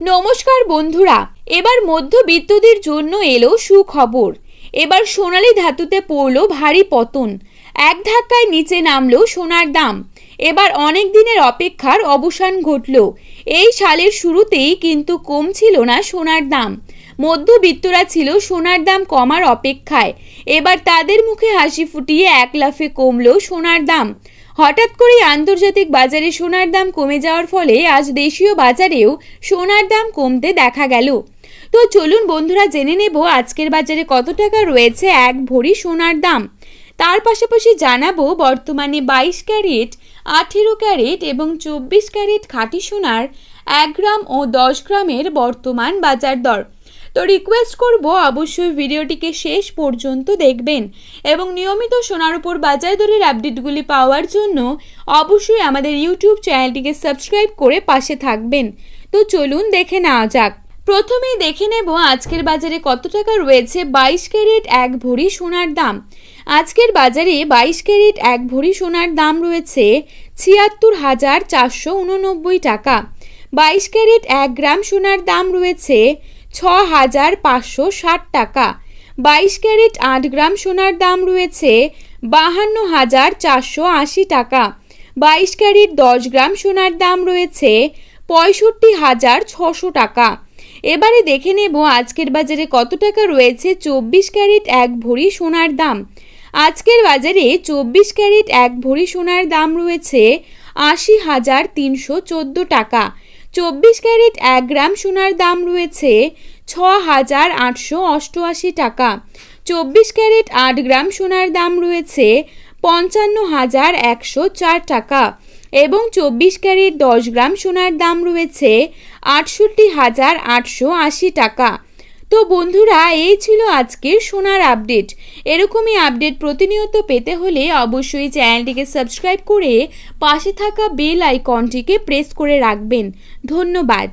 নমস্কার বন্ধুরা, এবার মধ্যবিত্তদের জন্য এলো সুখবর। এবার সোনালী ধাতুতে পড়ল ভারী পতন। এক ধাক্কায় নিচে নামলো সোনার দাম। এবার অনেক দিনের অপেক্ষার অবসান ঘটল। এই সালের শুরুতেই কিন্তু কমছিল না সোনার দাম। মধ্যবিত্তরা ছিল সোনার দাম কমার অপেক্ষায়। এবার তাদের মুখে হাসি ফুটিয়ে এক লাফে কমলো সোনার দাম। হঠাৎ করেই আন্তর্জাতিক বাজারে সোনার দাম কমে যাওয়ার ফলে আজ দেশীয় বাজারেও সোনার দাম কমতে দেখা গেল। তো চলুন বন্ধুরা, জেনে নেব আজকের বাজারে কত টাকা রয়েছে এক ভরি সোনার দাম। তার পাশাপাশি জানাব বর্তমানে বাইশ ক্যারেট, আঠেরো ক্যারেট এবং চব্বিশ ক্যারেট খাঁটি সোনার এক গ্রাম ও দশ গ্রামের বর্তমান বাজার দর। তো রিকোয়েস্ট করব অবশ্যই ভিডিওটিকে শেষ পর্যন্ত দেখবেন এবং নিয়মিত সোনার উপর বাজার দরের আপডেটগুলি পাওয়ার জন্য অবশ্যই আমাদের ইউটিউব চ্যানেলটিকে সাবস্ক্রাইব করে পাশে থাকবেন। তো চলুন দেখে নেওয়া যাক। প্রথমেই দেখে নেব আজকের বাজারে কত টাকা রয়েছে বাইশ ক্যারেট এক ভরি সোনার দাম। আজকের বাজারে বাইশ ক্যারেট এক ভরি সোনার দাম রয়েছে ছিয়াত্তর হাজার চারশো উননব্বই টাকা। বাইশ ক্যারেট এক গ্রাম সোনার দাম রয়েছে ছ হাজার পাঁচশো ষাট টাকা। বাইশ ক্যারেট আট গ্রাম সোনার দাম রয়েছে বাহান্ন হাজার চারশো আশি টাকা। বাইশ ক্যারেট দশ গ্রাম সোনার দাম রয়েছে পঁয়ষট্টি হাজার ছশো টাকা। এবারে দেখে নেব আজকের বাজারে কত টাকা রয়েছে চব্বিশ ক্যারেট এক ভরি সোনার দাম। আজকের বাজারে চব্বিশ ক্যারেট এক ভরি সোনার দাম রয়েছে আশি হাজার তিনশো চোদ্দ টাকা। চব্বিশ ক্যারেট এক গ্রাম সোনার দাম রয়েছে ছ হাজার আটশো অষ্টআশি টাকা। চব্বিশ ক্যারেট আট গ্রাম সোনার দাম রয়েছে পঞ্চান্ন হাজার একশো চার টাকা এবং চব্বিশ ক্যারেট দশ গ্রাম সোনার দাম রয়েছে আটষট্টি হাজার আটশো আশি টাকা। তো বন্ধুরা, এই ছিল আজকের সোনার আপডেট। এরকমই আপডেট প্রতিনিয়ত পেতে হলে অবশ্যই চ্যানেলটিকে সাবস্ক্রাইব করে পাশে থাকা বেল আইকনটিকে প্রেস করে রাখবেন। ধন্যবাদ।